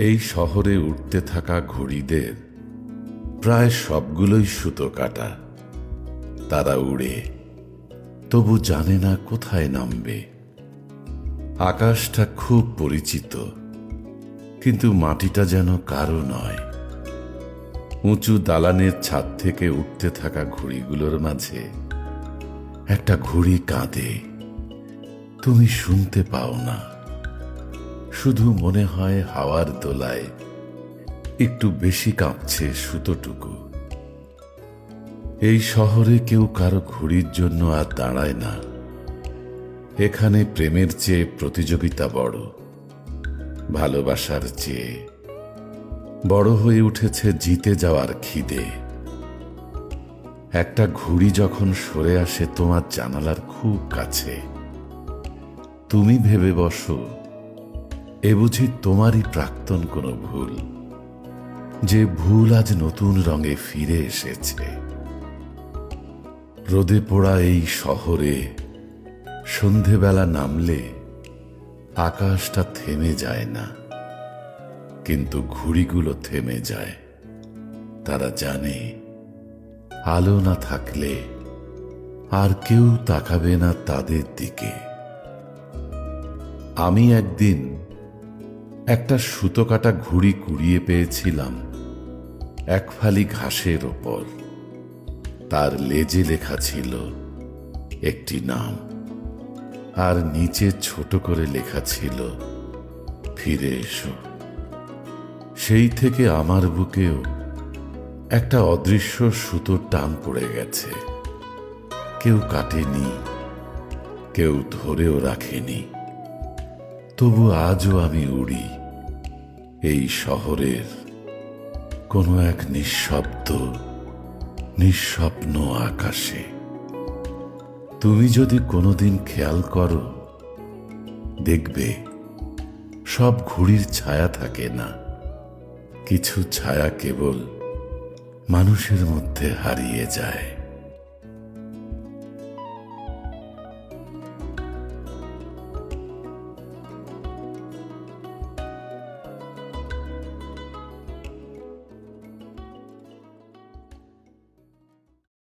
এই শহরে উঠতে থাকা ঘুড়িদের প্রায় সবগুলোই সুতো কাটা। তারা উড়ে। তবু জানে না কোথায় নামবে। আকাশটা খুব পরিচিত, কিন্তু মাটিটা যেন কারও নয়। উঁচু দালানের ছাদ থেকে উঠতে থাকা ঘুড়িগুলোর মাঝে একটা ঘুড়ি কাঁদে। তুমি শুনতে পাও না। শুধু মনে হয় হাওয়ার দোলায় একটু বেশি কাঁপছে সুতোটুকু। এই শহরে কেউ কারও ঘুড়ির জন্য আর দাঁড়ায় না। এখানে প্রেমের চেয়ে প্রতিযোগিতা বড়, ভালোবাসার চেয়ে। বড় হয়ে উঠেছে জিতে যাওয়ার খিদে। একটা ঘুড়ি যখন সরে আসে তোমার জানালার খুব কাছে। তুমি ভেবে বসো এ বুঝি তোমারই প্রাক্তন কোনো ভুল? যে ভুল আজ নতুন রঙে ফিরে এসেছে। রোদে পোড়া এই শহরে সন্ধেবেলা নামলে আকাশটা থেমে যায় না। কিন্তু ঘুড়িগুলো থেমে যায়। তারা জানে আলো না থাকলে আর কেউ তাকাবে না তাদের দিকে। আমি একদিন একটা সুতো কাটা ঘুড়ি কুড়িয়ে পেয়েছিলাম, এক ফালি ঘাসের ওপর। তার লেজে লেখা ছিল একটি নাম, আর নিচে ছোট করে লেখা ছিল, ফিরে এসো। সেই থেকে আমার বুকেও একটা অদৃশ্য সুতোর টান পড়ে গেছে। কেউ কাটেনি, কেউ ধরেও রাখেনি। তবু আজও আমি উড়ি। এই শহরের কোনো এক নিঃশব্দ, নিঃস্বপ্ন আকাশে। তুমি যদি কোনোদিন খেয়াল করো, দেখবে সব ঘুড়ির ছায়া থাকে না। কিছু ছায়া কেবল মানুষের মধ্যে হারিয়ে যায়।